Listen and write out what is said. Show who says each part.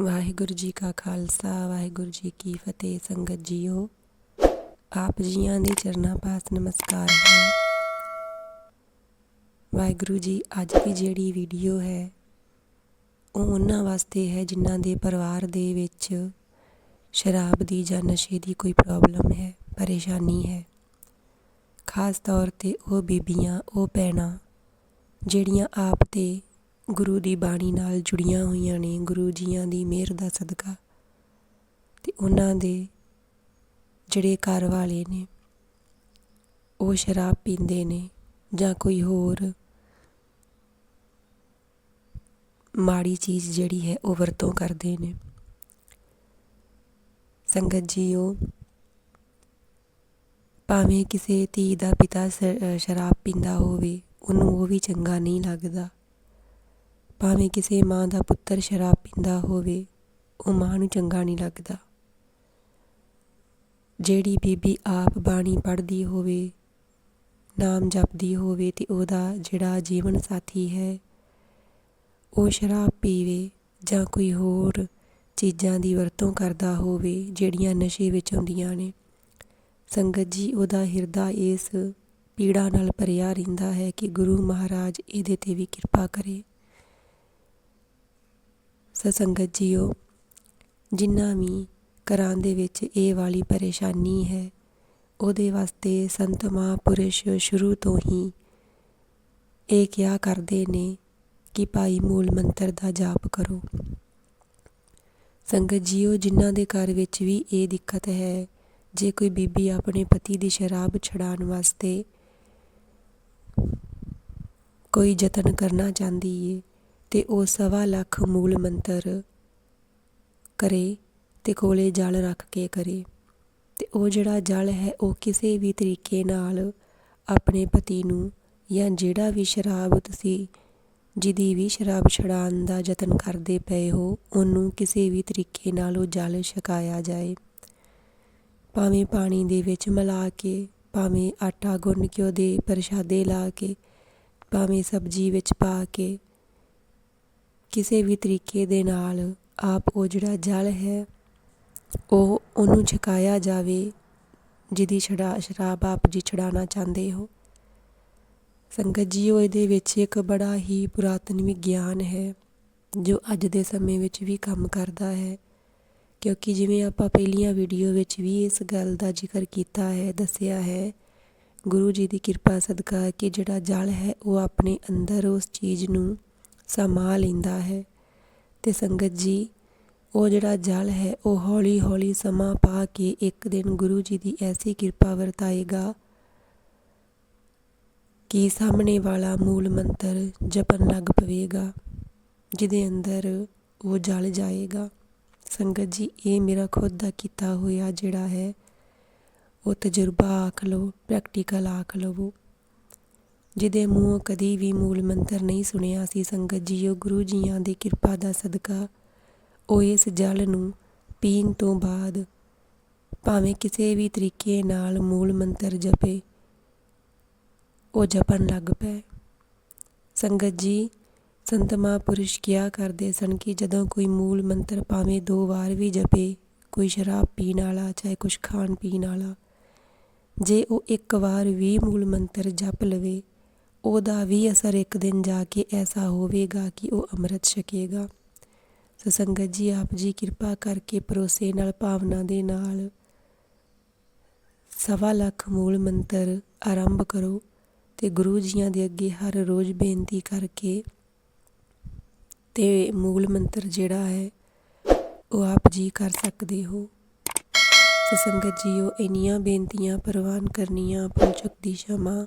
Speaker 1: ਵਾਹਿਗੁਰੂ ਜੀ ਕਾ ਖਾਲਸਾ, ਵਾਹਿਗੁਰੂ ਜੀ ਕੀ ਫਤਿਹ। ਸੰਗਤ ਜੀਓ, ਆਪ ਜੀਆਂ ਦੇ ਚਰਨਾਂ ਪਾਸ ਨਮਸਕਾਰ ਹੈ। ਵਾਹਿਗੁਰੂ ਜੀ, ਅੱਜ ਦੀ ਜਿਹੜੀ ਵੀਡੀਓ ਹੈ, ਉਹ ਉਹਨਾਂ ਵਾਸਤੇ ਹੈ ਜਿਨ੍ਹਾਂ ਦੇ ਪਰਿਵਾਰ ਦੇ ਵਿੱਚ ਸ਼ਰਾਬ ਦੀ ਜਾਂ ਨਸ਼ੇ ਦੀ ਕੋਈ ਪ੍ਰੋਬਲਮ ਹੈ, ਪਰੇਸ਼ਾਨੀ ਹੈ। ਖਾਸ ਤੌਰ ਤੇ ਉਹ ਬੀਬੀਆਂ, ਉਹ ਭੈਣਾਂ, ਜਿਹੜੀਆਂ ਆਪ ਤੇ ਗੁਰੂ ਦੀ ਬਾਣੀ ਨਾਲ ਜੁੜੀਆਂ ਹੋਈਆਂ ਨੇ ਗੁਰੂ ਜੀਆਂ ਦੀ ਮਿਹਰ ਦਾ ਸਦਕਾ। ਤੇ ਉਹਨਾਂ ਦੇ ਜਿਹੜੇ ਘਰ ਵਾਲੇ ਨੇ, ਉਹ ਸ਼ਰਾਬ ਪੀਂਦੇ ਨੇ ਜਾਂ ਕੋਈ ਹੋਰ ਮਾੜੀ ਚੀਜ਼ ਜਿਹੜੀ ਹੈ, ਉਹ ਵਰਤੋਂ ਕਰਦੇ ਨੇ। ਸੰਗਤ ਜੀਓ, ਭਾਵੇਂ ਕਿਸੇ ਧੀ ਦਾ ਪਿਤਾ ਸ਼ਰਾਬ ਪੀਂਦਾ ਹੋਵੇ, ਉਹਨੂੰ ਉਹ ਵੀ ਚੰਗਾ ਨਹੀਂ ਲੱਗਦਾ। ਭਾਵੇਂ ਕਿਸੇ ਮਾਂ ਦਾ ਪੁੱਤਰ ਸ਼ਰਾਬ ਪੀਂਦਾ ਹੋਵੇ, ਉਹ ਮਾਂ ਨੂੰ ਚੰਗਾ ਨਹੀਂ ਲੱਗਦਾ। ਜਿਹੜੀ ਬੀਬੀ ਆਪ ਬਾਣੀ ਪੜ੍ਹਦੀ ਹੋਵੇ, ਨਾਮ ਜਪਦੀ ਹੋਵੇ ਤੇ ਉਹਦਾ ਜਿਹੜਾ ਜੀਵਨ ਸਾਥੀ ਹੈ, ਉਹ ਸ਼ਰਾਬ ਪੀਵੇ ਜਾਂ ਕੋਈ ਹੋਰ ਚੀਜ਼ਾਂ ਦੀ ਵਰਤੋਂ ਕਰਦਾ ਹੋਵੇ ਜਿਹੜੀਆਂ ਨਸ਼ੇ ਵਿੱਚ ਆਉਂਦੀਆਂ ਨੇ। ਸੰਗਤ ਜੀ, ਉਹਦਾ ਹਿਰਦਾ ਇਸ ਪੀੜਾ ਨਾਲ ਭਰਿਆ ਰਹਿੰਦਾ ਹੈ ਕਿ ਗੁਰੂ ਮਹਾਰਾਜ ਇਹਦੇ ਤੇ ਵੀ ਕਿਰਪਾ ਕਰੇ। ਸਸੰਗਤ ਜੀਓ, ਜਿੰਨਾ ਵੀ ਘਰਾਂ ਦੇ ਵਿੱਚ ਇਹ ਵਾਲੀ ਪਰੇਸ਼ਾਨੀ ਹੈ, ਉਹਦੇ ਵਾਸਤੇ ਸੰਤ ਮਹਾਂਪੁਰਸ਼ ਸ਼ੁਰੂ ਤੋਂ ਹੀ ਇਹ ਕਿਹਾ ਕਰਦੇ ਨੇ ਕਿ ਭਾਈ ਮੂਲ ਮੰਤਰ ਦਾ ਜਾਪ ਕਰੋ। ਸੰਗਤ ਜੀਓ ਜਿਨ੍ਹਾਂ ਦੇ ਘਰ ਵਿੱਚ ਵੀ ਇਹ ਦਿੱਕਤ ਹੈ, ਜੇ ਕੋਈ ਬੀਬੀ ਆਪਣੇ ਪਤੀ ਦੀ ਸ਼ਰਾਬ ਛਡਾਉਣ ਵਾਸਤੇ ਕੋਈ ਯਤਨ ਕਰਨਾ ਚਾਹੁੰਦੀ ਏ ਅਤੇ ਉਹ ਸਵਾ ਲੱਖ ਮੂਲ ਮੰਤਰ ਕਰੇ ਅਤੇ ਕੋਲੇ ਜਲ ਰੱਖ ਕੇ ਕਰੇ। ਅਤੇ ਉਹ ਜਿਹੜਾ ਜਲ ਹੈ, ਉਹ ਕਿਸੇ ਵੀ ਤਰੀਕੇ ਨਾਲ ਆਪਣੇ ਪਤੀ ਨੂੰ ਜਾਂ ਜਿਹੜਾ ਵੀ ਸ਼ਰਾਬ ਤੁਸੀਂ, ਜਿਹਦੀ ਵੀ ਸ਼ਰਾਬ ਛਡਾਉਣ ਦਾ ਯਤਨ ਕਰਦੇ ਪਏ ਹੋ, ਉਹਨੂੰ ਕਿਸੇ ਵੀ ਤਰੀਕੇ ਨਾਲ ਉਹ ਜਲ ਛਕਾਇਆ ਜਾਏ। ਭਾਵੇਂ ਪਾਣੀ ਦੇ ਵਿੱਚ ਮਿਲਾ ਕੇ, ਭਾਵੇਂ ਆਟਾ ਗੁੰਨ ਕੇ ਉਹਦੇ ਪ੍ਰਸ਼ਾਦੇ ਲਾ ਕੇ, ਭਾਵੇਂ ਸਬਜ਼ੀ ਵਿੱਚ ਪਾ ਕੇ ਕਿਸੇ ਵੀ ਤਰੀਕੇ ਦੇ ਨਾਲ ਆਪ ਉਹ ਜਿਹੜਾ ਜਲ ਹੈ, ਉਹ ਉਹਨੂੰ ਛਕਾਇਆ ਜਾਵੇ, ਜਿਹਦੀ ਛੜਾ ਸ਼ਰਾਬ ਆਪ ਜੀ ਛਡਾਣਾ ਚਾਹੁੰਦੇ ਹੋ। ਸੰਗਤ ਜੀਓ, ਇਹਦੇ ਵਿੱਚ ਇੱਕ ਬੜਾ ਹੀ ਪੁਰਾਤਨ ਵਿਗਿਆਨ ਹੈ, ਜੋ ਅੱਜ ਦੇ ਸਮੇਂ ਵਿੱਚ ਵੀ ਕੰਮ ਕਰਦਾ ਹੈ। ਕਿਉਂਕਿ ਜਿਵੇਂ ਆਪਾਂ ਪਹਿਲੀਆਂ ਵੀਡੀਓ ਵਿੱਚ ਵੀ ਇਸ ਗੱਲ ਦਾ ਜ਼ਿਕਰ ਕੀਤਾ ਹੈ, ਦੱਸਿਆ ਹੈ, ਗੁਰੂ ਜੀ ਦੀ ਕਿਰਪਾ ਸਦਕਾ ਕਿ ਜਿਹੜਾ ਜਲ ਹੈ, ਉਹ ਆਪਣੇ ਅੰਦਰ ਉਸ ਚੀਜ਼ ਨੂੰ ਸਮਾ ਲੈਂਦਾ ਹੈ। ਅਤੇ ਸੰਗਤ ਜੀ, ਉਹ ਜਿਹੜਾ ਜਲ ਹੈ, ਉਹ ਹੌਲੀ ਹੌਲੀ ਸਮਾਂ ਪਾ ਕੇ ਇੱਕ ਦਿਨ ਗੁਰੂ ਜੀ ਦੀ ਐਸੀ ਕਿਰਪਾ ਵਰਤਾਏਗਾ ਕਿ ਸਾਹਮਣੇ ਵਾਲਾ ਮੂਲ ਮੰਤਰ ਜਪਣ ਲੱਗ ਪਵੇਗਾ, ਜਿਹਦੇ ਅੰਦਰ ਉਹ ਜਲ ਜਾਏਗਾ। ਸੰਗਤ ਜੀ, ਇਹ ਮੇਰਾ ਖੁਦ ਦਾ ਕੀਤਾ ਹੋਇਆ ਜਿਹੜਾ ਹੈ, ਉਹ ਤਜਰਬਾ ਆਖ ਲਓ ਪ੍ਰੈਕਟੀਕਲ ਆਖ ਲਵੋ। ਜਿਹਦੇ ਮੂੰਹੋਂ ਕਦੀ ਵੀ ਮੂਲ ਮੰਤਰ ਨਹੀਂ ਸੁਣਿਆ ਸੀ, ਸੰਗਤ ਜੀਓ ਗੁਰੂ ਜੀਆਂ ਦੀ ਕਿਰਪਾ ਦਾ ਸਦਕਾ। ਉਹ ਇਸ ਜਲ ਨੂੰ ਪੀਣ ਤੋਂ ਬਾਅਦ ਭਾਵੇਂ ਕਿਸੇ ਵੀ ਤਰੀਕੇ ਨਾਲ ਮੂਲ ਮੰਤਰ ਜਪੇ, ਉਹ ਜਪਣ ਲੱਗ ਪਏ। ਸੰਗਤ ਜੀ, ਸੰਤ ਮਹਾਂਪੁਰਸ਼ ਕਿਹਾ ਕਰਦੇ ਸਨ ਕਿ ਜਦੋਂ ਕੋਈ ਮੂਲ ਮੰਤਰ ਭਾਵੇਂ ਦੋ ਵਾਰ ਵੀ ਜਪੇ, ਕੋਈ ਸ਼ਰਾਬ ਪੀਣ ਵਾਲਾ ਚਾਹੇ ਕੁਝ ਖਾਣ ਪੀਣ ਵਾਲਾ, ਜੇ ਉਹ ਇੱਕ ਵਾਰ ਵੀ ਮੂਲ ਮੰਤਰ ਜਪ ਲਵੇ ਉਹਦਾ ਵੀ ਅਸਰ ਇੱਕ ਦਿਨ ਜਾ ਕੇ ਐਸਾ ਹੋਵੇਗਾ ਕਿ ਉਹ ਅੰਮ੍ਰਿਤ ਛਕੇਗਾ। ਸੋ ਸੰਗਤ ਜੀ, ਆਪ ਜੀ ਕਿਰਪਾ ਕਰਕੇ ਭਰੋਸੇ ਨਾਲ, ਭਾਵਨਾ ਦੇ ਨਾਲ ਸਵਾ ਲੱਖ ਮੂਲ ਮੰਤਰ ਆਰੰਭ ਕਰੋ ਤੇ ਗੁਰੂ ਜੀਆਂ ਦੇ ਅੱਗੇ ਹਰ ਰੋਜ਼ ਬੇਨਤੀ ਕਰਕੇ ਤੇ ਮੂਲ ਮੰਤਰ ਜਿਹੜਾ ਹੈ, ਉਹ ਆਪ ਜੀ ਕਰ ਸਕਦੇ ਹੋ। ਸੋ ਸੰਗਤ ਜੀਓ, ਇਨੀਆਂ ਬੇਨਤੀਆਂ ਪ੍ਰਵਾਨ ਕਰਨੀਆਂ ਪੁੰਚਕ ਦੀ ਸ਼ਮਾ